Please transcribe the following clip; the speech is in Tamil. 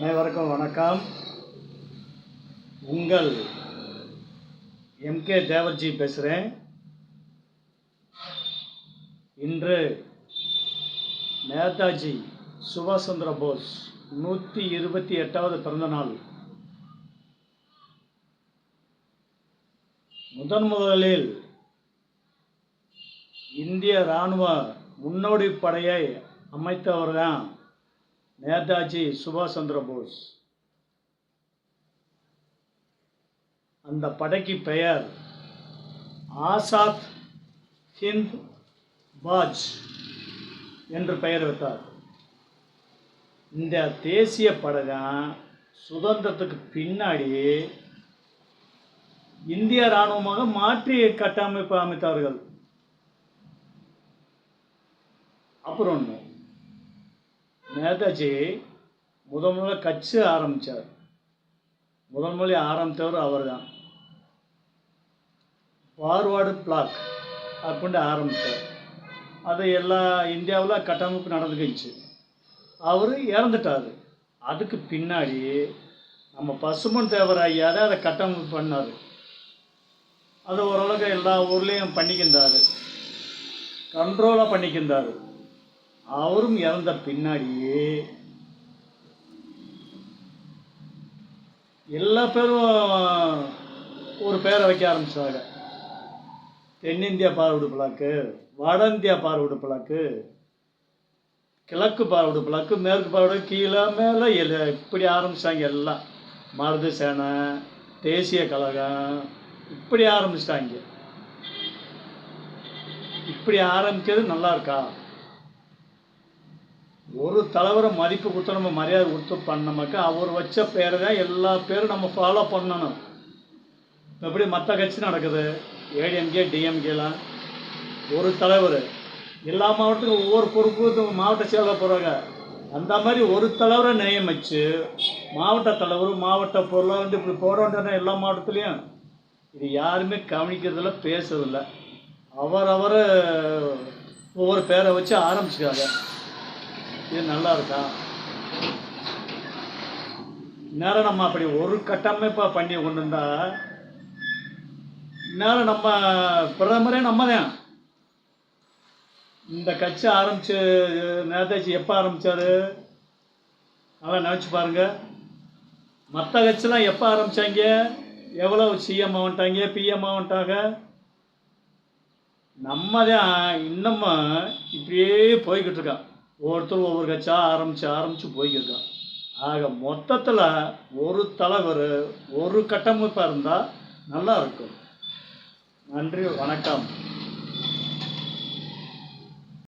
அனைவருக்கும் வணக்கம். உங்கள் எம்கே தேவர்ஜி பேசுகிறேன் இன்று நேதாஜி சுபாஷ் சந்திர போஸ் நூற்றி இருபத்தி எட்டாவது பிறந்த நாள். முதன் முதலில் இந்திய இராணுவ முன்னோடி படையை அமைத்தவர் தான் நேதாஜி சுபாஷ் சந்திர போஸ். அந்த படைக்கு பெயர் ஆசாத் ஹிந்த் பாஜ் என்று பெயர் வைத்தார். இந்த தேசிய படகம் சுதந்திரத்துக்கு பின்னாடி இந்திய இராணுவமாக மாற்றி கட்டமைப்பு அமைத்தார்கள். அப்புறம் ஒன்று நேதாஜி முதல் முதல்ல கட்சி ஆரம்பித்தார் முதல் முதலில் ஆரம்பித்தவர் அவர் தான் ஃபார்வர்டு பிளாக் அப்படின்ட்டு ஆரம்பித்தார் அது எல்லா இந்தியாவில் கட்டமைப்பு நடந்துக்கிச்சு அவர் இறந்துட்டார். அதுக்கு பின்னாடி நம்ம பசுமன் தேவர் ஐயா தான் அதை கட்டமைப்பு பண்ணார். அது ஓரளவுக்கு எல்லா ஊர்லேயும் பண்ணிக்கின்றார். கண்ட்ரோலாக பண்ணிக்கின்றார். அவரும் இறந்த பின்னாடியே எல்லா பேரும் ஒரு பேரை வைக்க ஆரம்பிச்சாங்க. தென்னிந்தியா பார்வடு பிளாக்கு வட இந்தியா பார்வடு பிளாக்கு கிழக்கு பார்வடு பிளாக்கு மேற்கு பார்வடு கீழே மேலே எல்ல இப்படி ஆரம்பித்தாங்க எல்லாம். மருது சேனை தேசிய கழகம் இப்படி ஆரம்பிச்சிட்டாங்க. இப்படி ஆரம்பிக்கிறது நல்லா இருக்கா? ஒரு தலைவரை மதிப்பு கொடுத்து நம்ம மரியாதை கொடுத்து பண்ணமாக்கா அவர் வச்ச பேரை தான் எல்லா பேரும் நம்ம ஃபாலோ பண்ணணும். எப்படி மற்ற கட்சி நடக்குது? ஏடிஎம்கே டிஎம்கேலாம் ஒரு தலைவர். எல்லா மாவட்டத்துக்கும் ஒவ்வொரு பொறுப்பு மாவட்ட செயலாளர் போகிறாங்க அந்த மாதிரி ஒரு தலைவரை நியமிச்சு மாவட்ட தலைவர் மாவட்ட பொருளாக வந்து இப்படி போட எல்லா மாவட்டத்துலேயும். இது யாருமே கவனிக்கிறதில்ல பேசுறதில்ல. அவரவர் ஒவ்வொரு பேரை வச்சு ஆரம்பிச்சுக்காங்க இது நல்லா இருக்கா? நேரம் நம்ம அப்படி ஒரு கட்டமைப்பாக பண்ணி கொண்டு வந்தா நேரம் நம்ம பிரதமரே நம்ம தான் இந்த கட்சி ஆரம்பிச்சு நேதாஜி எப்போ ஆரம்பித்தார் அதெல்லாம் நினச்சி பாருங்க. மற்ற கட்சிலாம் எப்போ ஆரம்பித்தாங்க எவ்வளோ சிஎம் வந்துட்டாங்க பிஎம் வந்துட்டாங்க நம்ம தான் இன்னமும் இப்படியே போய்கிட்டு இருக்கான் ஒவ்வொருத்தரும் ஒவ்வொரு கட்சியாக ஆரம்பித்து ஆரம்பித்து போய்க்கிட்டு ஆக மொத்தத்தில் ஒரு தலைவர் ஒரு கட்டமைப்பாக இருந்தால் நல்லா இருக்கும். நன்றி வணக்கம்.